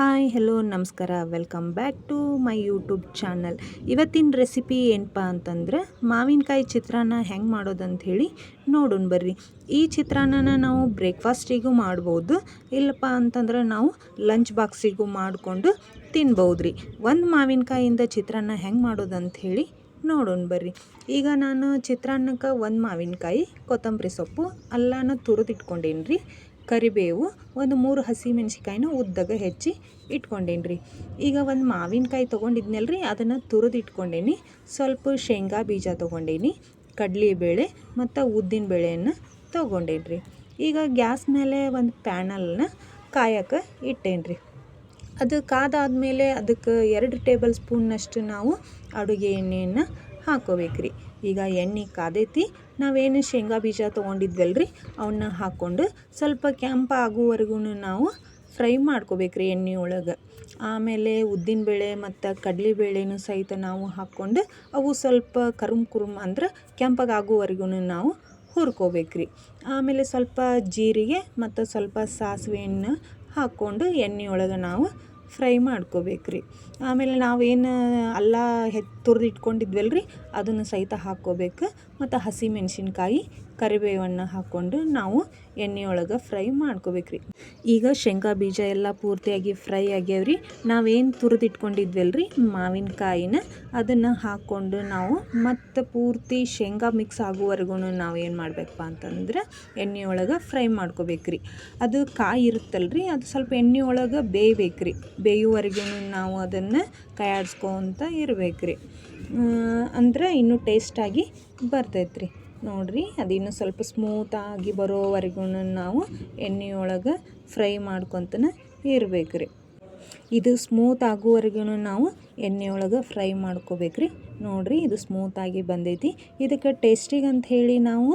Hi hello ನಮಸ್ಕಾರ. Welcome back to my YouTube channel ಇವತ್ತಿನ recipe ಏನಪ್ಪ ಅಂತಂದ್ರೆ ಮಾವಿನಕಾಯಿ ಚಿತ್ರಾನ್ನ ಹೆಂಗೆ ಮಾಡೋದಂತ ಹೇಳಿ ನೋಡೋಣ ಬರ್ರಿ. ಈ ಚಿತ್ರಾನ್ನನ ನಾವು ಬ್ರೇಕ್ಫಾಸ್ಟಿಗೂ ಮಾಡ್ಬೋದು ಇಲ್ಲಪ್ಪ ಅಂತಂದ್ರೆ ನಾವು ಲಂಚ್ ಬಾಕ್ಸಿಗೂ ಮಾಡಿಕೊಂಡು ತಿನ್ಬೋದು ರೀ ಒಂದು ಮಾವಿನಕಾಯಿಂದ ಚಿತ್ರಾನ್ನ ಹೆಂಗೆ ಮಾಡೋದಂತ ಹೇಳಿ ನೋಡೋಣ ಬರ್ರಿ. ಈಗ ನಾನು ಚಿತ್ರಾನ್ನಕ್ಕೆ ಒಂದು ಮಾವಿನಕಾಯಿ, ಕೊತ್ತಂಬರಿ ಸೊಪ್ಪು, ಅಲ್ಲಾನ ತುರಿದಿಟ್ಕೊಂಡೇನಿ ರೀ ಕರಿಬೇವು ಒಂದು ಮೂರು ಹಸಿಮೆಣ್ಸಿಕಾಯಿನ ಉದ್ದಾಗ ಹೆಚ್ಚಿ ಇಟ್ಕೊಂಡೇನಿ ರೀ ಈಗ ಒಂದು ಮಾವಿನಕಾಯಿ ತೊಗೊಂಡಿದ್ನಲ್ಲ ರೀ ಅದನ್ನು ತುರಿದು ಇಟ್ಕೊಂಡೇನಿ ಸ್ವಲ್ಪ ಶೇಂಗಾ ಬೀಜ ತೊಗೊಂಡೇನಿ, ಕಡಲೆಬೇಳೆ ಮತ್ತು ಉದ್ದಿನ ಬೇಳೆಯನ್ನು ತೊಗೊಂಡೇನಿ ರೀ ಈಗ ಗ್ಯಾಸ್ ಮೇಲೆ ಒಂದು ಪ್ಯಾನಲ್ನ ಕಾಯಕ್ಕೆ ಇಟ್ಟೇನಿ ರೀ ಅದು ಕಾದಾದ್ಮೇಲೆ ಅದಕ್ಕೆ ಎರಡು ಟೇಬಲ್ ಸ್ಪೂನ್ನಷ್ಟು ನಾವು ಅಡುಗೆ ಎಣ್ಣೆಯನ್ನು ಹಾಕೋಬೇಕ್ರಿ. ಈಗ ಎಣ್ಣೆ ಕಾದೈತಿ, ನಾವೇನು ಶೇಂಗಾ ಬೀಜ ತೊಗೊಂಡಿದ್ವಲ್ಲ ರೀ ಅವನ್ನ ಹಾಕ್ಕೊಂಡು ಸ್ವಲ್ಪ ಕೆಂಪು ಆಗುವವರೆಗೂ ನಾವು ಫ್ರೈ ಮಾಡ್ಕೋಬೇಕ್ರಿ ಎಣ್ಣೆ ಒಳಗೆ. ಆಮೇಲೆ ಉದ್ದಿನಬೇಳೆ ಮತ್ತು ಕಡಲೆಬೇಳೆನೂ ಸಹಿತ ನಾವು ಹಾಕ್ಕೊಂಡು ಅವು ಸ್ವಲ್ಪ ಕರುಮ್ ಕುರುಮ್ ಅಂದ್ರೆ ಕೆಂಪಗಾಗುವವರೆಗೂ ನಾವು ನಾವು ಹುರ್ಕೋಬೇಕ್ರಿ. ಆಮೇಲೆ ಸ್ವಲ್ಪ ಜೀರಿಗೆ ಮತ್ತು ಸ್ವಲ್ಪ ಸಾಸಿವೆಯನ್ನು ಹಾಕ್ಕೊಂಡು ಎಣ್ಣೆ ಒಳಗೆ ನಾವು ಫ್ರೈ ಮಾಡ್ಕೋಬೇಕ್ರಿ. ಆಮೇಲೆ ನಾವೇನು ಅಲ್ಲ ಹೆ ತುರ್ದು ಇಟ್ಕೊಂಡಿದ್ವಲ್ಲ ರೀ ಅದನ್ನು ಸಹಿತ ಹಾಕ್ಕೋಬೇಕು. ಮತ್ತು ಹಸಿಮೆಣ್ಸಿನ್ಕಾಯಿ ಕರಿಬೇವನ್ನು ಹಾಕ್ಕೊಂಡು ನಾವು ಎಣ್ಣೆಯೊಳಗೆ ಫ್ರೈ ಮಾಡ್ಕೋಬೇಕ್ರಿ. ಈಗ ಶೇಂಗಾ ಬೀಜ ಎಲ್ಲ ಪೂರ್ತಿಯಾಗಿ ಫ್ರೈ ಆಗ್ಯಾವ್ರಿ. ನಾವೇನು ತುರಿದಿಟ್ಕೊಂಡಿದ್ವಲ್ಲ ರೀ ಮಾವಿನಕಾಯಿನ ಅದನ್ನು ಹಾಕ್ಕೊಂಡು ನಾವು ಮತ್ತು ಪೂರ್ತಿ ಶೇಂಗಾ ಮಿಕ್ಸ್ ಆಗುವವರೆಗೂ ನಾವು ಏನು ಮಾಡಬೇಕಪ್ಪ ಅಂತಂದ್ರೆ ಎಣ್ಣೆಯೊಳಗೆ ಫ್ರೈ ಮಾಡ್ಕೋಬೇಕ್ರಿ. ಅದು ಕಾಯಿ ಇರುತ್ತಲ್ಲ ರೀ ಅದು ಸ್ವಲ್ಪ ಎಣ್ಣೆ ಒಳಗೆ ರೀ ಬೇಯುವವರೆಗೂ ನಾವು ಅದನ್ನು ಕೈಯಾಡಿಸ್ಕೊತ ರೀ ಅಂದ್ರೆ ಇನ್ನೂ ಟೇಸ್ಟಾಗಿ ಬರ್ತೈತ್ರಿ. ನೋಡಿರಿ, ಅದಿನ್ನೂ ಸ್ವಲ್ಪ ಸ್ಮೂತಾಗಿ ಬರೋವರೆಗೂ ನಾವು ಎಣ್ಣೆಯೊಳಗೆ ಫ್ರೈ ಮಾಡ್ಕೊತನ ಇರಬೇಕು ರೀ ಇದು ಸ್ಮೂತ್ ಆಗುವವರೆಗೂ ನಾವು ಎಣ್ಣೆಯೊಳಗೆ ಫ್ರೈ ಮಾಡ್ಕೋಬೇಕ್ರಿ. ನೋಡಿರಿ, ಇದು ಸ್ಮೂತಾಗಿ ಬಂದೈತಿ. ಇದಕ್ಕೆ ಟೇಸ್ಟಿಗೆ ಅಂತ ಹೇಳಿ ನಾವು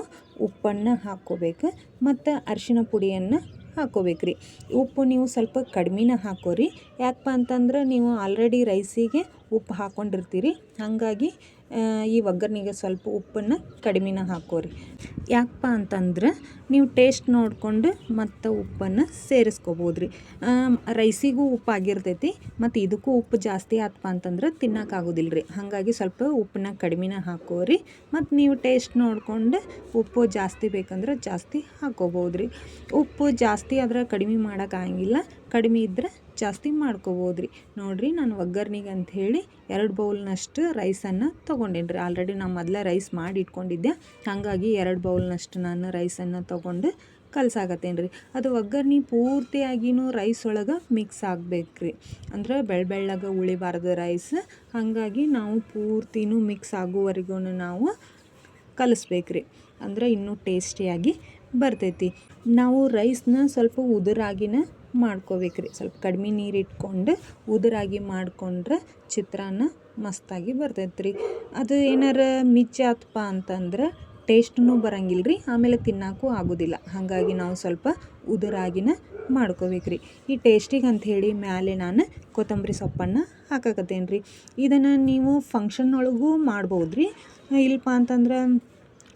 ಉಪ್ಪನ್ನು ಹಾಕ್ಕೋಬೇಕು ಮತ್ತು ಅರಿಶಿನ ಪುಡಿಯನ್ನು ಹಾಕ್ಕೋಬೇಕ್ರಿ. ಉಪ್ಪು ನೀವು ಸ್ವಲ್ಪ ಕಡಿಮೆನ ಹಾಕೋರಿ. ಯಾಕಪ್ಪ ಅಂತಂದ್ರೆ ನೀವು ಆಲ್ರೆಡಿ ರೈಸಿಗೆ ಉಪ್ಪು ಹಾಕ್ಕೊಂಡಿರ್ತೀರಿ ಹಾಗಾಗಿ ಈ ಒಗ್ಗರಣೆಗೆ ಸ್ವಲ್ಪ ಉಪ್ಪನ್ನು ಕಡಿಮೆನ ಹಾಕೋರಿ. ಯಾಕಪ್ಪ ಅಂತಂದ್ರೆ, ನೀವು ಟೇಸ್ಟ್ ನೋಡಿಕೊಂಡು ಮತ್ತು ಉಪ್ಪನ್ನು ಸೇರಿಸ್ಕೋಬೋದು ರೀ ರೈಸಿಗೂ ಉಪ್ಪು ಆಗಿರ್ತೈತಿ, ಮತ್ತು ಇದಕ್ಕೂ ಉಪ್ಪು ಜಾಸ್ತಿ ಆತಪ್ಪ ಅಂತಂದ್ರೆ ತಿನ್ನೋಕ್ಕಾಗೋದಿಲ್ಲ ರೀ ಹಾಗಾಗಿ ಸ್ವಲ್ಪ ಉಪ್ಪನ್ನ ಕಡಿಮೆನ ಹಾಕೋರಿ ಮತ್ತು ನೀವು ಟೇಸ್ಟ್ ನೋಡಿಕೊಂಡು ಉಪ್ಪು ಜಾಸ್ತಿ ಬೇಕಂದ್ರೆ ಜಾಸ್ತಿ ಹಾಕೋಬೋದು ರೀ ಉಪ್ಪು ಜಾಸ್ತಿ ಆದ್ರೆ ಕಡಿಮೆ ಮಾಡೋಕ್ಕಾಗಿಲ್ಲ ಕಡಿಮೆ ಇದ್ದರೆ ಜಾಸ್ತಿ ಮಾಡ್ಕೋಬೋದು ರೀ ನೋಡಿರಿ ನಾನು ಒಗ್ಗರ್ಣಿಗೆ ಅಂಥೇಳಿ ಎರಡು ಬೌಲ್ನಷ್ಟು ರೈಸನ್ನು ತೊಗೊಂಡೇನಿ ರೀ ಆಲ್ರೆಡಿ ನಾನು ಮೊದಲೇ ರೈಸ್ ಮಾಡಿ ಇಟ್ಕೊಂಡಿದ್ದೆ. ಹಾಗಾಗಿ ಎರಡು ಬೌಲ್ನಷ್ಟು ನಾನು ರೈಸನ್ನು ತೊಗೊಂಡು ಕಲಸಾಗತ್ತೇನು ರೀ ಅದು ಒಗ್ಗರ್ಣಿ ಪೂರ್ತಿಯಾಗಿನೂ ರೈಸ್ ಒಳಗೆ ಮಿಕ್ಸ್ ಆಗಬೇಕು ರೀ ಅಂದ್ರೆ ಬೆಳ್ಳ ಬೆಳ್ಳಗೆ ಉಳಿಬಾರ್ದು ರೈಸ್. ಹಾಗಾಗಿ ನಾವು ಪೂರ್ತಿನೂ ಮಿಕ್ಸ್ ಆಗುವವರೆಗೂ ನಾವು ಕಲಿಸ್ಬೇಕು ರೀ ಅಂದ್ರೆ ಇನ್ನೂ ಟೇಸ್ಟಿಯಾಗಿ ಬರ್ತೈತಿ. ನಾವು ರೈಸ್ನ ಸ್ವಲ್ಪ ಉದುರಾಗಿನ ಮಾಡ್ಕೋಬೇಕ್ರಿ. ಸ್ವಲ್ಪ ಕಡಿಮೆ ನೀರು ಇಟ್ಕೊಂಡು ಉದುರಾಗಿ ಮಾಡಿಕೊಂಡ್ರೆ ಚಿತ್ರಾನ್ನ ಮಸ್ತಾಗಿ ಬರ್ತೈತೆ ರೀ ಅದು ಏನಾರ ಮಿಚ್ಚಾತಪ್ಪ ಅಂತಂದ್ರೆ ಟೇಸ್ಟೂ ಬರಂಗಿಲ್ಲ ರೀ ಆಮೇಲೆ ತಿನ್ನೋಕ್ಕೂ ಆಗೋದಿಲ್ಲ. ಹಾಗಾಗಿ ನಾವು ಸ್ವಲ್ಪ ಉದುರಾಗಿನ ಮಾಡ್ಕೋಬೇಕ್ರಿ. ಈ ಟೇಸ್ಟಿಗೆ ಅಂಥೇಳಿ ಮ್ಯಾಲೆ ನಾನು ಕೊತ್ತಂಬರಿ ಸೊಪ್ಪನ್ನು ಹಾಕಕತ್ತೇನೆ ರೀ ಇದನ್ನು ನೀವು ಫಂಕ್ಷನ್ ಒಳಗೂ ಮಾಡ್ಬೋದು ರೀ ಇಲ್ಲಪ್ಪ ಅಂತಂದ್ರೆ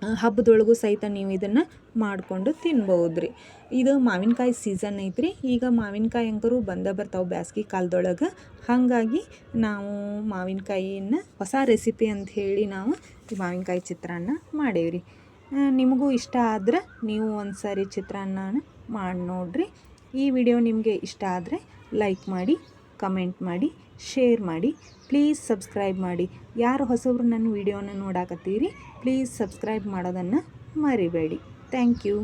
ಹಬ್ಬದೊಳಗೂ ಸಹಿತ ನೀವು ಇದನ್ನು ಮಾಡಿಕೊಂಡು ತಿನ್ಬೋದು ರೀ ಇದು ಮಾವಿನಕಾಯಿ ಸೀಸನ್ ಐತ್ರಿ. ಈಗ ಮಾವಿನಕಾಯಿ ಅಂಕರು ಬಂದೇ ಬರ್ತಾವೆ ಬ್ಯಾಸ್ಗೆ ಕಾಲದೊಳಗೆ. ಹಾಗಾಗಿ ನಾವು ಮಾವಿನಕಾಯಿನ ಹೊಸ ರೆಸಿಪಿ ಅಂತ ಹೇಳಿ ನಾವು ಮಾವಿನಕಾಯಿ ಚಿತ್ರಾನ್ನ ಮಾಡೇವ್ರಿ. ನಿಮಗೂ ಇಷ್ಟ ಆದ್ರೆ ನೀವು ಒಂದು ಸಾರಿ ಚಿತ್ರಾನ್ನ ಮಾಡಿ ನೋಡಿರಿ. ಈ ವಿಡಿಯೋ ನಿಮಗೆ ಇಷ್ಟ ಆದರೆ ಲೈಕ್ ಮಾಡಿ, ಕಮೆಂಟ್ ಮಾಡಿ, ಶೇರ್ ಮಾಡಿ. ಪ್ಲೀಸ್ ಸಬ್ಸ್ಕ್ರೈಬ್ ಮಾಡಿ. ಯಾರು ಹೊಸಬ್ರು ನನ್ನ ವಿಡಿಯೋನ ನೋಡಾಕತ್ತೀರಿ, ಪ್ಲೀಸ್ ಸಬ್ಸ್ಕ್ರೈಬ್ ಮಾಡೋದನ್ನು ಮರಿಬೇಡಿ. Thank you